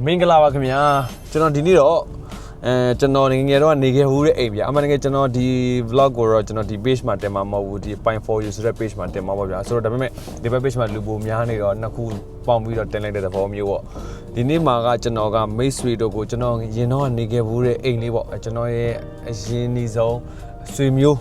မင်္ဂလာပါခင်ဗျာကျွန်တော်ဒီနေ့တော့အဲကျွန်တော်ငယ်ငယ်တော့နေခဲ့ဘူးတဲ့အိမ်ဗျာအမှန်တကယ်ကျွန်တော်ဒီ vlog ကိုတော့ကျွန်တော်ဒီ page မှာတင်မှာမဟုတ်ဘူးဒီ Pine for you ဆိုတဲ့ page မှာတင်မှာပေါ့ဗျာဆိုတော့ဒါပေမဲ့ဒီဘက် page မှာလူပိုများနေတော့နှစ်ခုပေါင်းပြီးတော့တင်လိုက်တဲ့သဘောမျိုးပေါ့ဒီနေ့မှာကကျွန်တော်ကမိတ်ဆွေတို့ကိုကျွန်တော်ရင်တော့နေခဲ့ဘူးတဲ့အိမ်လေးပေါ့အဲကျွန်တော်ရဲ့အရင်နီဆုံးဆွေမျိုး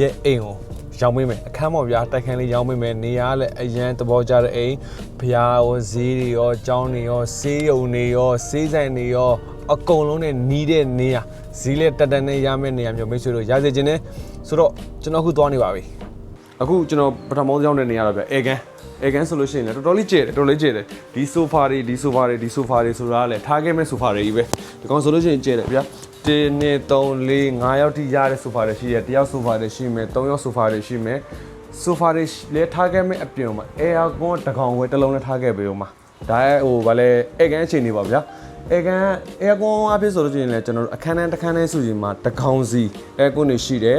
ရဲ့အိမ်ကို ရောင်းပေးမယ်အခန်းပေါ်ဗျာတိုက်ခန်းလေးရောင်းပေးမယ်နေရာကလည်းအရန်သဘောကျတဲ့အိမ်ဘုရားရောဈေးတွေရောကျောင်းတွေရောဆေးရုံတွေရောဆေးဆိုင်တွေရောအကုန်လုံးနဲ့နီးတဲ့နေရာဈေးလည်းတက်တက်နဲ့ရမယ့်နေရာမျိုးမိတ်ဆွေတို့ရစေခြင်းနဲ့ဆိုတော့ကျွန်တော်အခုသွားနေပါပြီအခုကျွန်တော်ပထမဆုံးရောက်တဲ့နေရာတော့ဗျအေကန်အေကန်ဆိုလို့ရှိရင်လည်းတော်တော်လေးကျဲတယ်တော်တော်လေးကျဲတယ်ဒီဆိုဖာတွေဒီဆိုဖာတွေဒီဆိုဖာတွေဆိုတာကလည်းထားခဲ့မဲ့ဆိုဖာတွေကြီးပဲဒီကောင်ဆိုလို့ရှိရင်ကျဲတယ်ဗျာ 1 2 3 4 5ရောက်ထိရတဲ့ဆိုဖာတွေရှိရတယောက်ဆိုဖာတွေရှိမယ်3ယောက်ဆိုဖာတွေရှိမယ်ဆိုဖာတွေလည်းထားခဲ့မဲ့အပြင်မှာအဲယာကွန်တစ်ကောင်ဝယ်တစ်လုံးနဲ့ထားခဲ့ပေးဦးမှာဒါရဲ့ဟိုဗာလဲအေကန်အချိန်နေပါဗျာအေကန်အဲကွန်အဖြစ်ဆိုလို့ရှိရင်လည်းကျွန်တော်တို့အခန်းထဲတစ်ခန်းထဲဆိုရင်မှာတစ်ကောင်စီအဲကွန်တွေရှိတယ်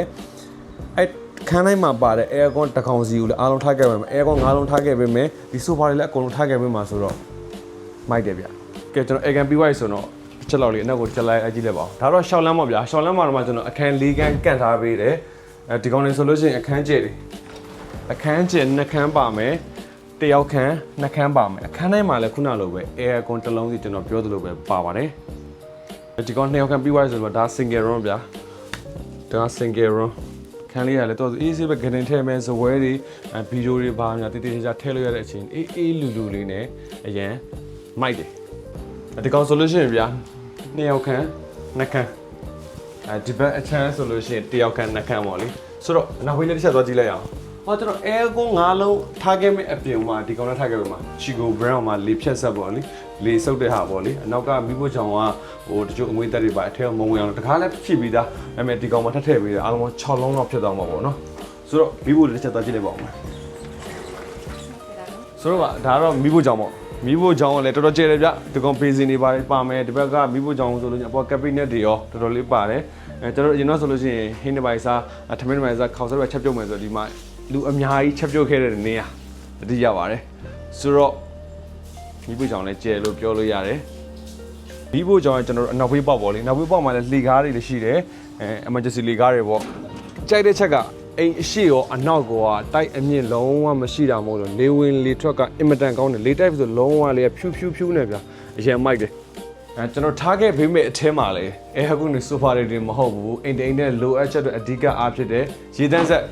အဲခန်းတိုင်းမှာပါတဲ့ aircon တစ်ကောင်စီကိုလည်းအားလုံးထားခဲ့ပါမယ် aircon ၅လုံးထားခဲ့ပေးမယ်ဒီ sofa တွေလည်းအကုန်လုံးထားခဲ့ပေးမှာဆိုတော့မိုက်တယ်ဗျကဲကျွန်တော် aircon ပြီးသွားပြီဆိုတော့တစ် ချက်လောက်လေးအနောက်ကိုချက်လိုက်အကြည့်လိုက်ပါဦးဒါတော့ရှောင်းလမ်းပါဗျာရှောင်းလမ်းမှာတော့မှကျွန်တော်အခန်း၄ခန်းကန့်ထားပေးတယ်အဲဒီကောင်လေးဆိုလို့ရှိရင်အခန်းကျဲတယ်အခန်းကျဲနှစ်ခန်းပါမယ်တယောက်ခန်းနှစ်ခန်းပါမယ်အခန်းတိုင်းမှာလည်းခုနလိုပဲ aircon တစ်လုံးစီကျွန်တော်ပြောသလိုပဲပါပါတယ်ဒီကောင်နှစ်ယောက်ခန်းပြီးသွားပြီဆိုတော့ဒါ single room ဗျာဒါ single room ခန်းလေးရလဲတော့အေးဆေးပဲဂရင်ထဲမဲ့ဇပွဲတွေဗီဒီယိုတွေပါများတည်တည်ချာချာထည့်လို့ရတဲ့အချိန်အေးအေးလူလူလေးနဲ့အရန်မိုက်တယ်ဒီကောင်ဆိုလို့ရှိရင်ဗျာ နှစ်ယောက်ခန်းနှစ်ခန်းအဲဒီဘက်အချမ်းဆိုလို့ရှိရင်တစ်ယောက်ခန်းနှစ်ခန်းပေါ့လေဆိုတော့နောက်ဝေးလေးတစ်ချက်သွားကြည့်လိုက်အောင်ဟောကျွန်တော်အဲကွန်၅လုံးထားခဲ့မဲ့အပြင်မှာဒီကောင်နဲ့ထားခဲ့မဲ့မှာချီကို brand မှာလေဖြတ်ဆက်ပေါ့လေလေစုပ်တဲ့ဟာပေါ့လေအနောက်ကမိဖို့ချောင်ကဟိုတချို့အငွေတက်တွေပါအထက်မုံဝင်အောင်တကားလည်းဖြစ်ပြီးသားအဲ့မဲ့ဒီကောင်မှာထပ်ထည့်ပြီးတယ်အားလုံး6လုံးလောက်ဖြစ်သွားမှာပေါ့နော်ဆိုတော့မိဖို့တစ်ချက်သွားကြည့်လိုက်ပါဦးမယ်ဆိုတော့ဒါကတော့မိဖို့ချောင်ပေါ့ မိဖို့ချောင်ကလည်းတော်တော်ကျယ်တယ်ဗျဒီကောင်ဖေးစင်တွေပါတယ်ပါမယ်ဒီဘက်ကမိဖို့ချောင်ဆိုလို့ညအပေါ်ကက်ဘိနက်တွေရောတော်တော်လေးပါတယ်အဲကျွန်တော်အရင်တော့ဆိုလို့ရှိရင်ဟင်းတစ်ပိုင်စားထမင်းတစ်ပိုင်စားခေါက်ဆွဲပဲချက်ပြုတ်မယ်ဆိုတော့ဒီမှာလူအများကြီးချက်ပြုတ်ခဲ့တဲ့နေရာတတိရပါတယ်ဆိုတော့မိဖို့ချောင်လည်းကျယ်လို့ပြောလို့ရတယ်ဘီဘိုကြောင့်ကျွန်တော်တို့အနောက်ဘေးပေါက်ပေါ့လေနောက်ဘေးပေါက်မှာလည်းလေကားတွေလည်းရှိတယ်အဲ emergency လေကားတွေပေါ့ကြိုက်တဲ့ချက်က အိမ်အရှိရောအနောက်ကောတိုက်အမြင့်လုံးဝမရှိတာမဟုတ်လို့လေဝင်လေထွက်ကအင်မတန်ကောင်းတယ်လေတိုက်ဆိုလုံးဝလေဖြူဖြူဖြူနေဗျာအရင်မိုက်တယ်အဲကျွန်တော်ထားခဲ့ပေးမဲ့အထဲမှာလေအဲဟကုနေဆိုဖာတွေတွေမဟုတ်ဘူးအိမ်တိန်နဲ့လိုအပ်ချက်တွေအဓိကအားဖြစ်တယ်ရေတန်းဆက်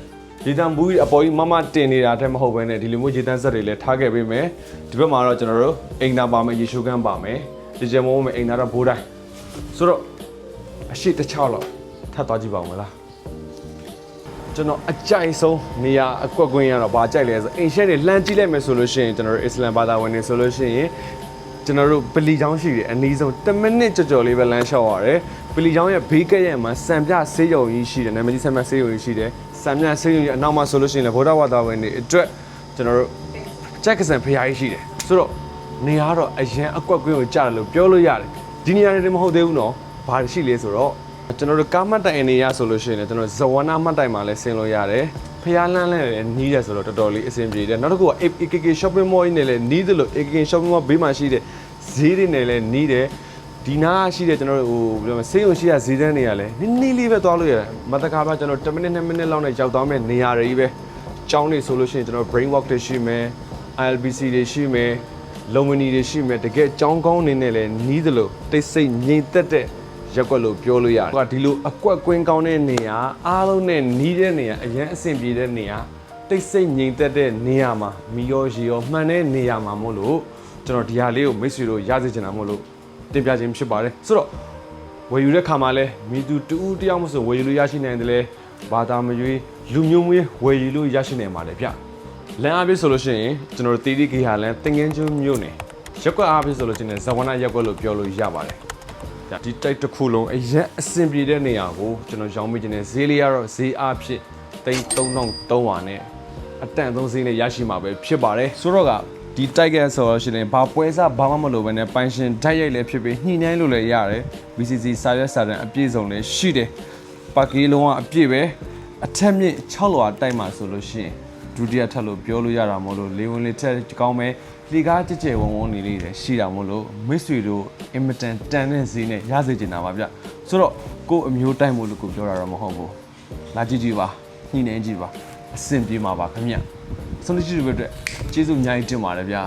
ရေတန်းဘူးကြီးအပေါ်ကြီးမမတင်နေတာတည်းမဟုတ်ဘဲနဲ့ဒီလိုမျိုးရေတန်းဆက်တွေလည်းထားခဲ့ပေးမယ်ဒီဘက်မှာတော့ကျွန်တော်တို့အိမ်နာပါမယ်ရေရှုခန်းပါမယ်ဒီကျမောမယ်အိမ်သားတော့ဘိုးတိုင်းဆိုတော့အရှိတစ်ချောက်လောက်ထပ်သွားကြည့်ပါဦးမလား ကျွန်တော်အကြိုက်ဆုံးနေရာအကွက်ကွင်းရတော့ဘာကြိုက်လဲဆိုအိမ်ရှက်တွေလှမ်းကြည့်လိုက်မယ်ဆိုလို့ရှိရင်ကျွန်တော်တို့အစ္စလမ်ဘာသာဝင်တွေဆိုလို့ရှိရင်ကျွန်တော်တို့ပလီချောင်းရှိတယ်အနည်းဆုံး10မိနစ်ကြော်ကြော်လေးပဲလမ်းလျှောက်ရတယ်ပလီချောင်းရဲ့ဘေးကက်ရဲ့မှာစံပြဆေးရုံကြီးရှိတယ်နာမည်ကြီးစံပြဆေးရုံကြီးရှိတယ်စံပြဆေးရုံကြီးအနောက်မှာဆိုလို့ရှိရင်လည်းဗုဒ္ဓဝါဒဝင်တွေအတွက်ကျွန်တော်တို့ချက်ကစံဖရားကြီးရှိတယ်ဆိုတော့နေရာကတော့အရန်အကွက်ကွင်းကိုကြားတယ်လို့ပြောလို့ရတယ်ဒီနေရာတွေမဟုတ်သေးဘူးနော်ဘာရှိလဲဆိုတော့ ကျွန်တော်တို့ကားမှတ်တိုင်အနေရဆိုလို့ရှိရင်လည်းကျွန်တော်ဇဝနာမှတ်တိုင်မှာလည်းဆင်းလို့ရတယ်ဖျားလန်းလည်းနီးတယ်ဆိုတော့တော်တော်လေးအဆင်ပြေတယ်နောက်တစ်ခုက AKK shopping mall ကြီးနဲ့လည်းနီးတယ်လို့ AKK shopping mall ဘေးမှာရှိတဲ့ဈေးတွေနဲ့လည်းနီးတယ်ဒီနားရှိတဲ့ကျွန်တော်တို့ဟိုဘယ်လိုမလဲဆေးရုံရှိရဈေးတန်းတွေကလည်းနည်းနည်းလေးပဲသွားလို့ရတယ်မတကားပါကျွန်တော်10မိနစ်2မိနစ်လောက်နဲ့ရောက်သွားမယ့်နေရာတွေကြီးပဲကျောင်းတွေဆိုလို့ရှိရင်ကျွန်တော် brain walk တွေရှိမယ် ILBC တွေရှိမယ်လုံမနီတွေရှိမယ်တကယ်ကြောင်းကောင်းနေနဲ့လည်းနီးသလိုတိတ်ဆိတ်ငြိမ်သက်တဲ့ ရက်ကွက်လို့ပြောလို့ရတယ်။ဟိုကဒီလိုအကွက်ကွင်းကောင်းတဲ့နေရာအားလုံးနဲ့နီးတဲ့နေရာအရင်အဆင်ပြေတဲ့နေရာတိတ်ဆိတ်ငြိမ်သက်တဲ့နေရာမှာမီရောရီရောမှန်တဲ့နေရာမှာမို့လို့ကျွန်တော်ဒီဟာလေးကိုမိတ်ဆွေတို့ရစေချင်တာမို့လို့တင်ပြခြင်းဖြစ်ပါတယ်။ဆိုတော့ဝယ်ယူတဲ့ခါမှာလဲမိသူတူဦးတယောက်မဆိုဝယ်ယူလို့ရရှိနိုင်တယ်လေဘာသာမရွေးလူမျိုးမွေးဝယ်ယူလို့ရရှိနိုင်ပါတယ်ဗျ။လမ်းအားဖြင့်ဆိုလို့ရှိရင်ကျွန်တော်တို့တီတီဂေဟာလမ်းတင်ငင်းကျွန်းမြို့နယ်ရက်ကွက်အားဖြင့်ဆိုလို့ရှိရင်ဇဝနာရက်ကွက်လို့ပြောလို့ရပါတယ်။ ဒါဒီတိုက်တစ်ခုလုံးအရင်အဆင်ပြေတဲ့နေရာကိုကျွန်တော်ရောင်းမိခြင်းနဲ့ဈေးလေးကတော့ဈေးအားဖြင့်တိန်း3300နဲ့အတန်သုံးဈေးနဲ့ရရှိမှာပဲဖြစ်ပါတယ်။ဆိုတော့ကဒီတိုက်ကဆိုလို့ရှိရင်ဘာပွဲစားဘာမှမလိုဘဲနဲ့ပိုင်ရှင်ဓာတ်ရိုက်လည်းဖြစ်ပြီးညှိနှိုင်းလို့လည်းရတယ်။ BCC စာရွက်စာတမ်းအပြည့်စုံလည်းရှိတယ်။ပါကီလုံးကအပြည့်ပဲအထက်မြင့်6လွာတိုက်မှာဆိုလို့ရှိရင် ဒုတိယထပ်လို့ပြောလို့ရတာမဟုတ်လို့လေဝင်လေထက်ကောင်းမယ်လေကားကြက်ကြဲဝုံဝုံနေလေးတယ်ရှိတာမို့လို့မိတ်ဆွေတို့အင်မတန်တန်တဲ့ဈေးနဲ့ရစေချင်တာပါဗျဆိုတော့ကို့အမျိုးတိုက်မို့လို့ကိုပြောတာတော့မဟုတ်ဘူးလာကြည့်ကြည့်ပါညှိနေကြည့်ပါအဆင်ပြေမှာပါခင်ဗျဆုံးလို့ရှိတဲ့အတွက်ကျေးဇူးအများကြီးတင်ပါတယ်ဗျာ